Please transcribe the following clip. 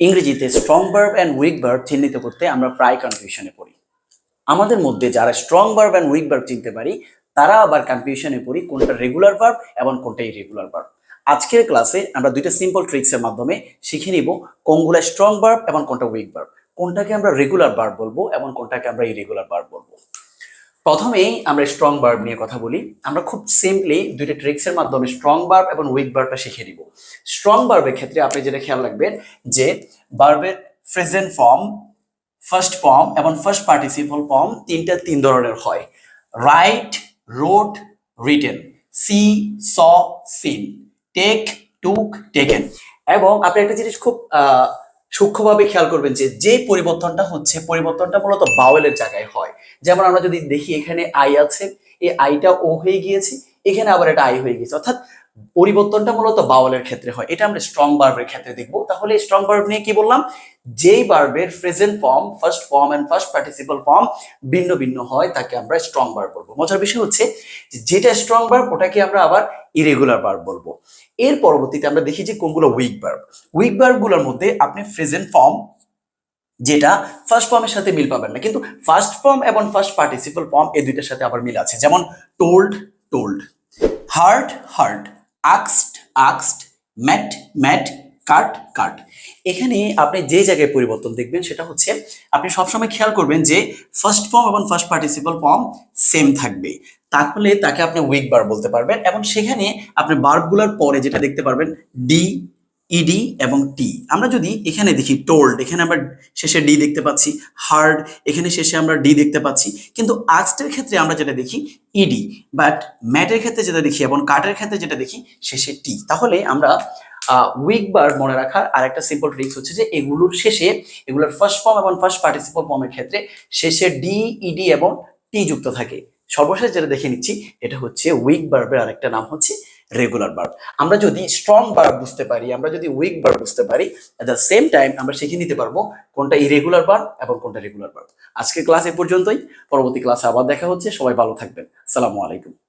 ইংরেজিতে strong verb and weak verb চিহ্নিত করতে আমরা প্রায় কনফিউশনে পড়ি। আমাদের মধ্যে যারা strong verb and weak verb চিনতে পারি, তারা আবার কনফিউশনে পড়ি কোনটা রেগুলার ভার্ব এবং কোনটা ইরেগুলার ভার্ব আজকের ক্লাসে আমরা দুইটা সিম্পল ট্রিক্সের মাধ্যমে শিখে নিব কোনগুলা স্ট্রং ভার্ব এবং কোনটা উইক ভার্ব কোনটাকে আমরা রেগুলার ভার্ব বলব এবং কোনটাকে আমরা ইরেগুলার ভার্ব বলব। প্রথমেই আমরা স্ট্রং বার্ব নিয়ে কথা বলি। আমরা খুব সিম্পলি দুইটা ট্রিক্সের মাধ্যমে স্ট্রং বার্ব এবং উইক ভার্বটা শিখে নিব। স্ট্রং বার্বের ক্ষেত্রে আপনি যেটা খেয়াল রাখবেন যে বার্বের প্রেজেন্ট ফর্ম ফার্স্ট ফর্ম এবং ফার্স্ট পার্টিসিপল ফর্ম তিনটা তিন ধরনের হয়। Write wrote written see saw seen take took taken এবং আপনি একটা জিনিস খুব সূক্ষ্মভাবে খেয়াল করবেন যে যে পরিবর্তনটা হচ্ছে, পরিবর্তনটা মূলত বাওয়েলের জায়গায় হয়। যেমন আমরা যদি দেখি এখানে আই আছে, এই আইটা ও হয়ে গিয়েছে, এখানে আবার এটা আই হয়ে গেছে অর্থাৎ পরিবর্তনটা মূলত বাওয়ালের ক্ষেত্রে হয়। এটা আমরা স্ট্রং বার্বের ক্ষেত্রে দেখব। তাহলে স্ট্রং বার্ব নিয়ে কি বললাম? যেই বার্বের present form first form and first participle form ভিন্ন ভিন্ন হয়, তাকে আমরা স্ট্রং বার্ব বলব। মজার বিষয় হচ্ছে যেটা স্ট্রং বার্ব ওটাকে আমরা আবার ইরেগুলার বার্ব বলব। এর পরবর্তীতে আমরা দেখি যে কোনগুলো উইক বার্ব উইক বার্বগুলোর মধ্যে আপনি প্রেজেন্ট ফর্ম যেটা ফার্স্ট ফর্মের সাথে মিল পাবেন না। কিন্তু ফার্স্ট ফর্ম এবং ফার্স্ট পার্টিসিপল ফর্ম এই দুইটার সাথে আবার মিল আছে। যেমন told told heart heart আক্সড আক্সড mat mat কাট কাট এখানে আপনি যে জায়গায় পরিবর্তন দেখবেন সেটা হচ্ছে আপনি সবসময় খেয়াল করবেন যে ফার্স্ট ফর্ম এবং ফার্স্ট পার্টিসিপাল ফর্ম সেম থাকবে। তাহলে তাকে আপনি উইক বার বলতে পারবেন এবং সেখানে আপনি বার্বগুলোর পরে যেটা দেখতে পারবেন ডি ইডি এবং টি আমরা যদি এখানে দেখি টোল্ড এখানে আমরা শেষে ডি দেখতে পাচ্ছি হার্ড এখানে শেষে আমরা ডি দেখতে পাচ্ছি। কিন্তু আক্সটের ক্ষেত্রে আমরা যেটা দেখি ইডি বাট ম্যাটের ক্ষেত্রে যেটা দেখি এবং কাটের ক্ষেত্রে যেটা দেখি, শেষে টি তাহলে আমরা উইক বার মনে রাখার আরেকটা সিম্পল ট্রিক্স হচ্ছে যে এগুলোর শেষে, এগুলোর ফার্স্ট ফর্ম এবং ফার্স্ট পার্টিসিপল ফর্মের ক্ষেত্রে শেষে ডি ইডি এবং টি যুক্ত থাকে। সর্বশেষ যেটা দেখে নিচ্ছি, এটা হচ্ছে উইক বার্বের আরেকটা নাম হচ্ছে রেগুলার বার্ব আমরা যদি স্ট্রং বার্ব বুঝতে পারি, আমরা যদি উইক বার্ব বুঝতে পারি অ্যাট দ্য সেম টাইম আমরা শিখে নিতে পারব কোনটা ইরেগুলার বার্ব এবং কোনটা রেগুলার বার্ব আজকের ক্লাস এ পর্যন্তই। পরবর্তী ক্লাসে আবার দেখা হচ্ছে। সবাই ভালো থাকবেন। সালামু আলাইকুম।